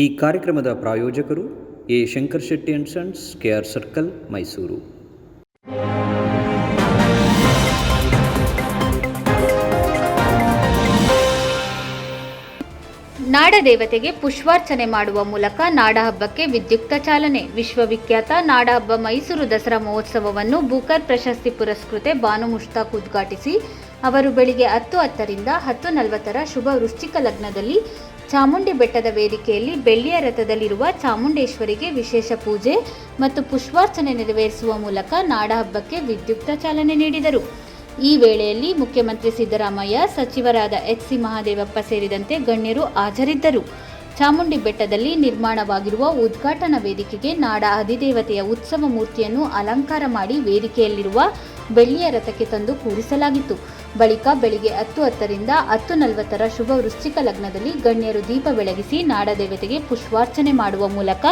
ಈ ಕಾರ್ಯಕ್ರಮದ ಪ್ರಾಯೋಜಕರು A Shankar Shetty and sons K R circle, Mysuru. ನಾಡದೇವತೆಗೆ ಪುಷ್ಪಾರ್ಚನೆ ಮಾಡುವ ಮೂಲಕ ನಾಡಹಬ್ಬಕ್ಕೆ ವಿದ್ಯುಕ್ತ ಚಾಲನೆ. ವಿಶ್ವವಿಖ್ಯಾತ ನಾಡಹಬ್ಬ ಮೈಸೂರು ದಸರಾ ಮಹೋತ್ಸವವನ್ನು ಬೂಕರ್ ಪ್ರಶಸ್ತಿ ಪುರಸ್ಕೃತೆ ಬಾನು ಮುಷ್ತಾಕ್ ಉದ್ಘಾಟಿಸಿ, ಅವರು ಬೆಳಿಗ್ಗೆ ಹತ್ತು ಹತ್ತರಿಂದ ಹತ್ತು ನಲವತ್ತರ ಶುಭ ವೃಶ್ಚಿಕ ಲಗ್ನದಲ್ಲಿ ಚಾಮುಂಡಿ ಬೆಟ್ಟದ ವೇದಿಕೆಯಲ್ಲಿ ಬೆಳ್ಳಿಯ ರಥದಲ್ಲಿರುವ ಚಾಮುಂಡೇಶ್ವರಿಗೆ ವಿಶೇಷ ಪೂಜೆ ಮತ್ತು ಪುಷ್ಪಾರ್ಚನೆ ನೆರವೇರಿಸುವ ಮೂಲಕ ನಾಡಹಬ್ಬಕ್ಕೆ ವಿದ್ಯುಕ್ತ ಚಾಲನೆ ನೀಡಿದರು. ಈ ವೇಳೆಯಲ್ಲಿ ಮುಖ್ಯಮಂತ್ರಿ ಸಿದ್ದರಾಮಯ್ಯ, ಸಚಿವರಾದ ಎಚ್ ಸಿ ಮಹಾದೇವಪ್ಪ ಸೇರಿದಂತೆ ಗಣ್ಯರು ಹಾಜರಿದ್ದರು. ಚಾಮುಂಡಿ ಬೆಟ್ಟದಲ್ಲಿ ನಿರ್ಮಾಣವಾಗಿರುವ ಉದ್ಘಾಟನಾ ವೇದಿಕೆಗೆ ನಾಡ ಅಧಿದೇವತೆಯ ಉತ್ಸವ ಮೂರ್ತಿಯನ್ನು ಅಲಂಕಾರ ಮಾಡಿ ವೇದಿಕೆಯಲ್ಲಿರುವ ಬೆಳ್ಳಿಯ ರಥಕ್ಕೆ ತಂದು ಕೂರಿಸಲಾಗಿತ್ತು. ಬಳಿಕ ಬೆಳಿಗ್ಗೆ ಹತ್ತು ಹತ್ತರಿಂದ ಹತ್ತು ನಲವತ್ತರ ಶುಭ ವೃಶ್ಚಿಕ ಲಗ್ನದಲ್ಲಿ ಗಣ್ಯರು ದೀಪ ಬೆಳಗಿಸಿ ನಾಡದೇವತೆಗೆ ಪುಷ್ಪಾರ್ಚನೆ ಮಾಡುವ ಮೂಲಕ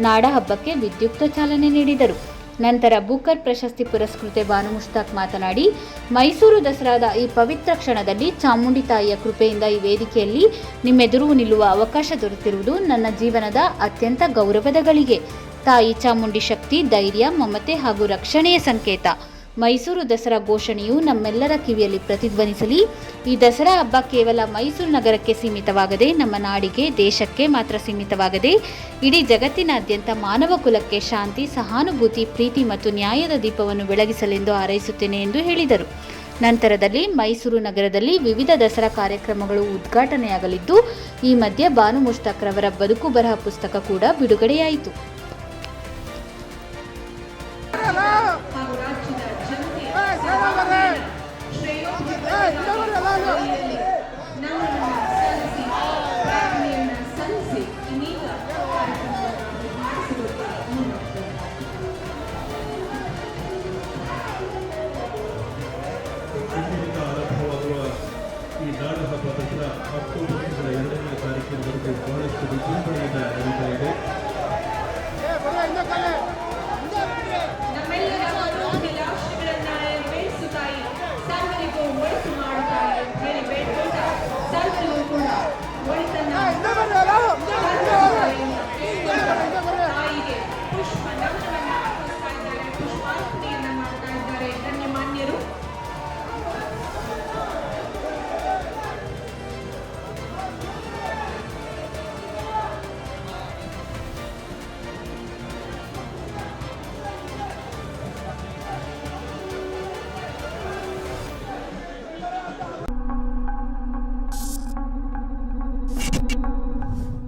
ನಾಡ ಹಬ್ಬಕ್ಕೆ ವಿದ್ಯುಕ್ತ ಚಾಲನೆ ನೀಡಿದರು. ನಂತರ ಬೂಕರ್ ಪ್ರಶಸ್ತಿ ಪುರಸ್ಕೃತೆ ಬಾನು ಮುಷ್ತಾಕ್ ಮಾತನಾಡಿ, ಮೈಸೂರು ದಸರಾದ ಈ ಪವಿತ್ರ ಕ್ಷಣದಲ್ಲಿ ಚಾಮುಂಡಿ ತಾಯಿಯ ಕೃಪೆಯಿಂದ ಈ ವೇದಿಕೆಯಲ್ಲಿ ನಿಮ್ಮೆದುರು ನಿಲ್ಲುವ ಅವಕಾಶ ದೊರೆತಿರುವುದು ನನ್ನ ಜೀವನದ ಅತ್ಯಂತ ಗೌರವದ ಗಳಿಗೆ. ತಾಯಿ ಚಾಮುಂಡಿ ಶಕ್ತಿ, ಧೈರ್ಯ, ಮಮತೆ ಹಾಗೂ ರಕ್ಷಣೆಯ ಸಂಕೇತ. ಮೈಸೂರು ದಸರಾ ಘೋಷಣೆಯು ನಮ್ಮೆಲ್ಲರ ಕಿವಿಯಲ್ಲಿ ಪ್ರತಿಧ್ವನಿಸಲಿ. ಈ ದಸರಾ ಹಬ್ಬ ಕೇವಲ ಮೈಸೂರು ನಗರಕ್ಕೆ ಸೀಮಿತವಾಗದೆ, ನಮ್ಮ ನಾಡಿಗೆ, ದೇಶಕ್ಕೆ ಮಾತ್ರ ಸೀಮಿತವಾಗದೆ, ಇಡೀ ಜಗತ್ತಿನಾದ್ಯಂತ ಮಾನವ ಕುಲಕ್ಕೆ ಶಾಂತಿ, ಸಹಾನುಭೂತಿ, ಪ್ರೀತಿ ಮತ್ತು ನ್ಯಾಯದ ದೀಪವನ್ನು ಬೆಳಗಿಸಲೆಂದು ಹಾರೈಸುತ್ತೇನೆ ಎಂದು ಹೇಳಿದರು. ನಂತರದಲ್ಲಿ ಮೈಸೂರು ನಗರದಲ್ಲಿ ವಿವಿಧ ದಸರಾ ಕಾರ್ಯಕ್ರಮಗಳು ಉದ್ಘಾಟನೆಯಾಗಲಿದ್ದು, ಈ ಮಧ್ಯೆ ಬಾನು ಮುಷ್ತಾಕ್ರವರ ಬದುಕು ಬರಹ ಪುಸ್ತಕ ಕೂಡ ಬಿಡುಗಡೆಯಾಯಿತು.